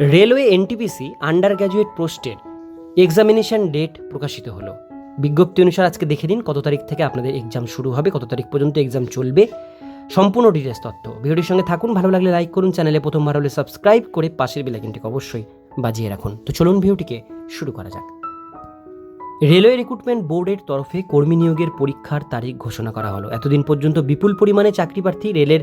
Railway NTPC under graduate পোস্টের examination date প্রকাশিত হলো। বিজ্ঞপ্তি অনুসারে আজকে দেখে দিন কত তারিখ থেকে আপনাদের এক্সাম শুরু হবে, কত তারিখ পর্যন্ত এক্সাম চলবে। সম্পূর্ণ ডিটেলস তথ্য। ভিডিওটির সঙ্গে থাকুন, ভালো লাগলে লাইক করুন চ্যানেলে প্রথমবার হলে সাবস্ক্রাইব করে পাশের বেলাইকনটিকে অবশ্যই বাজিয়ে রাখুন। তো চলুন ভিডিওটিকে শুরু করা যাক। রেলওয়ে রিক্রুটমেন্ট বোর্ডের তরফে কর্মী নিয়োগের পরীক্ষার তারিখ ঘোষণা করা হলো। এতদিন পর্যন্ত বিপুল পরিমাণে চাকরি প্রার্থী রেলের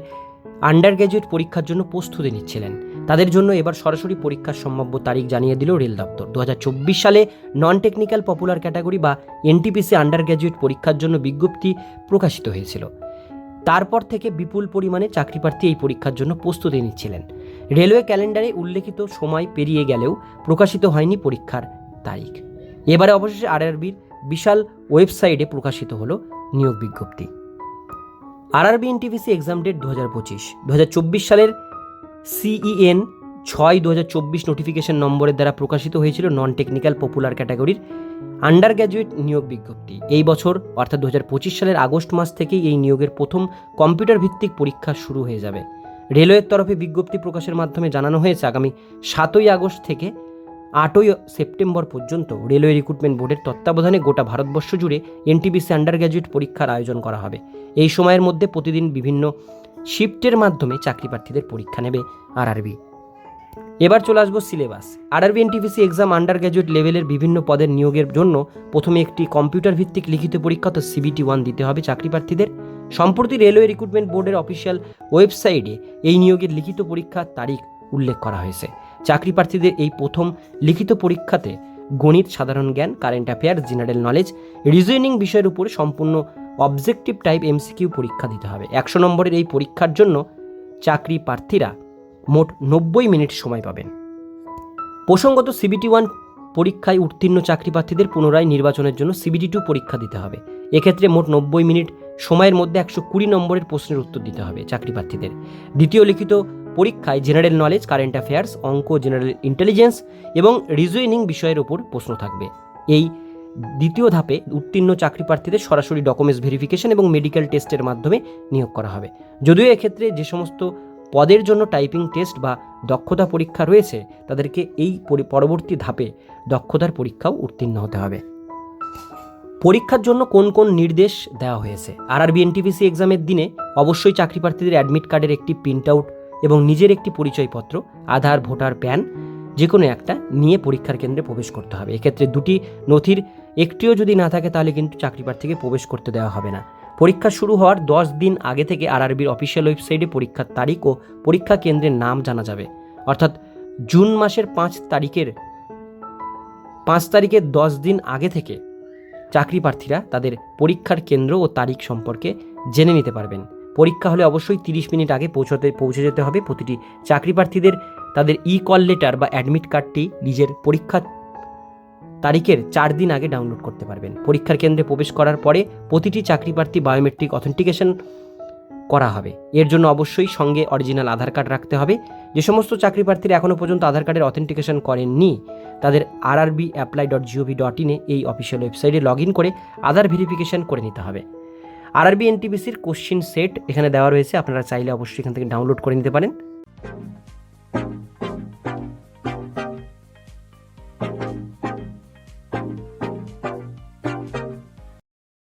আন্ডার গ্র্যাজুয়েট পরীক্ষার জন্য প্রস্তুতি নিচ্ছিলেন। তাদের জন্য এবার সরাসরি পরীক্ষার সম্ভাব্য তারিখ জানিয়ে দিল রেল দপ্তর। দু হাজার চব্বিশ সালে নন টেকনিক্যাল পপুলার ক্যাটাগরি বা এনটিপিসি আন্ডার গ্র্যাজুয়েট পরীক্ষার জন্য বিজ্ঞপ্তি প্রকাশিত হয়েছিল। তারপর থেকে বিপুল পরিমাণে চাকরিপ্রার্থী এই পরীক্ষার জন্য প্রস্তুতি নিচ্ছিলেন। রেলওয়ে ক্যালেন্ডারে উল্লেখিত সময় পেরিয়ে গেলেও প্রকাশিত হয়নি পরীক্ষার তারিখ। এবারে অবশেষে আরআরবির বিশাল ওয়েবসাইটে প্রকাশিত হলো নিয়োগ বিজ্ঞপ্তি। আরআরবি এনটিভিসি এক্সাম ডেট দু হাজার পঁচিশ। দু হাজার চব্বিশ সালের সিইএন ছয় দু চব্বিশ নোটিফিকেশন নম্বরের দ্বারা প্রকাশিত হয়েছিল নন টেকনিক্যাল পপুলার ক্যাটাগরির আন্ডার গ্র্যাজুয়েট নিয়োগ বিজ্ঞপ্তি। এই বছর, অর্থাৎ দু সালের আগস্ট মাস থেকেই এই নিয়োগের প্রথম কম্পিউটার ভিত্তিক পরীক্ষা শুরু হয়ে যাবে। রেলওয়ের তরফে বিজ্ঞপ্তি প্রকাশের মাধ্যমে জানানো হয়েছে, আগামী সাতই আগস্ট থেকে আটই সেপ্টেম্বর পর্যন্ত রেলওয়ে রিক্রুটমেন্ট বোর্ডের তত্ত্বাবধানে গোটা ভারতবর্ষ জুড়ে এনটিবিসি আন্ডার গ্র্যাজুয়েট পরীক্ষার আয়োজন করা হবে। এই সময়ের মধ্যে প্রতিদিন বিভিন্ন শিফটের মাধ্যমে চাকরি প্রার্থীদের পরীক্ষা নেবে আরআরবি। এবার চলে আসব syllabus. RRB NTPC exam under graduate লেভেলের বিভিন্ন পদের নিয়োগের জন্য প্রথমে একটি কম্পিউটার ভিত্তিক লিখিত পরীক্ষা, তো সিবিটি ওয়ান দিতে হবে চাকরি প্রার্থীদের। সম্প্রতি রেলওয়ে রিক্রুটমেন্ট বোর্ডের অফিসিয়াল ওয়েবসাইটে এই নিয়োগের লিখিত পরীক্ষার তারিখ উল্লেখ করা হয়েছে। চাকরি প্রার্থীদের এই প্রথম লিখিত পরীক্ষাতে গণিত, সাধারণ জ্ঞান current affair general knowledge reasoning বিষয়ের উপরে সম্পূর্ণ অবজেক্টিভ টাইপ এমসিকিউ পরীক্ষা দিতে হবে। একশো নম্বরের এই পরীক্ষার জন্য চাকরি প্রার্থীরা মোট নব্বই মিনিট সময় পাবেন। প্রসঙ্গত সিবিটি ওয়ান পরীক্ষায় উত্তীর্ণ চাকরি প্রার্থীদের পুনরায় নির্বাচনের জন্য সিবিটি টু পরীক্ষা দিতে হবে। এক্ষেত্রে মোট নব্বই মিনিট সময়ের মধ্যে একশো কুড়ি নম্বরের প্রশ্নের উত্তর দিতে হবে চাকরি প্রার্থীদের। দ্বিতীয় লিখিত পরীক্ষায় জেনারেল নলেজ, কারেন্ট অ্যাফেয়ার্স, অঙ্ক, জেনারেল ইন্টেলিজেন্স এবং রিজনিং বিষয়ের ওপর প্রশ্ন থাকবে। এই দ্বিতীয় ধাপে উত্তীর্ণ চাকরি প্রার্থীদের সরাসরি ডকুমেন্টস ভেরিফিকেশন এবং মেডিকেল টেস্টের মাধ্যমে নিয়োগ করা হবে। যদিও এক্ষেত্রে যে সমস্ত পদের জন্য টাইপিং টেস্ট বা দক্ষতা পরীক্ষা রয়েছে, তাদেরকে এই পরবর্তী ধাপে দক্ষতার পরীক্ষাও উত্তীর্ণ হতে হবে। পরীক্ষার জন্য কোন কোন নির্দেশ দেওয়া হয়েছে? আরআরবি এনটিপিসি এক্সামের দিনে অবশ্যই চাকরি প্রার্থীদের অ্যাডমিট কার্ডের একটি প্রিন্ট আউট এবং নিজের একটি পরিচয়পত্র, আধার, ভোটার প্যান যে কোনো একটা নিয়ে পরীক্ষার কেন্দ্রে প্রবেশ করতে হবে। এক্ষেত্রে দুটি নথির একটিও যদি না থাকে, তাহলে কিন্তু চাকরি প্রার্থীকে প্রবেশ করতে দেওয়া হবে না। পরীক্ষা শুরু হওয়ার দশ দিন আগে থেকে আরআরবির অফিসিয়াল ওয়েবসাইটে পরীক্ষার তারিখ ও পরীক্ষা কেন্দ্রের নাম জানা যাবে। অর্থাৎ জুন মাসের পাঁচ তারিখের পাঁচ তারিখের দশ দিন আগে থেকে চাকরি প্রার্থীরা তাদের পরীক্ষার কেন্দ্র ও তারিখ সম্পর্কে জেনে নিতে পারবেন। পরীক্ষা হলে অবশ্যই তিরিশ মিনিট আগে পৌঁছতে, পৌঁছে যেতে হবে। প্রতিটি চাকরি প্রার্থীদের তাদের ই কল লেটার বা অ্যাডমিট কার্ডটি নিজের পরীক্ষা তারিখের চার দিন আগে ডাউনলোড করতে পারবেন। পরীক্ষার কেন্দ্রে প্রবেশ করার পরে প্রতিটি চাকরি প্রার্থী বায়োমেট্রিক অথেন্টিকেশন করা হবে। এর জন্য অবশ্যই সঙ্গে অরিজিনাল আধার কার্ড রাখতে হবে। যে সমস্ত চাকরি প্রার্থীরা এখনও পর্যন্ত আধার কার্ডের অথেন্টিকেশন করেননি, তাদের RRB apply dot GOV dot ইনে এই অফিসিয়াল ওয়েবসাইটে লগ ইন করে আধার ভেরিফিকেশন করে নিতে হবে। আরআরবি এনটিপিসির কোশ্চিন সেট এখানে দেওয়া রয়েছে, আপনারা চাইলে অবশ্যই এখান থেকে ডাউনলোড করে নিতে পারেন।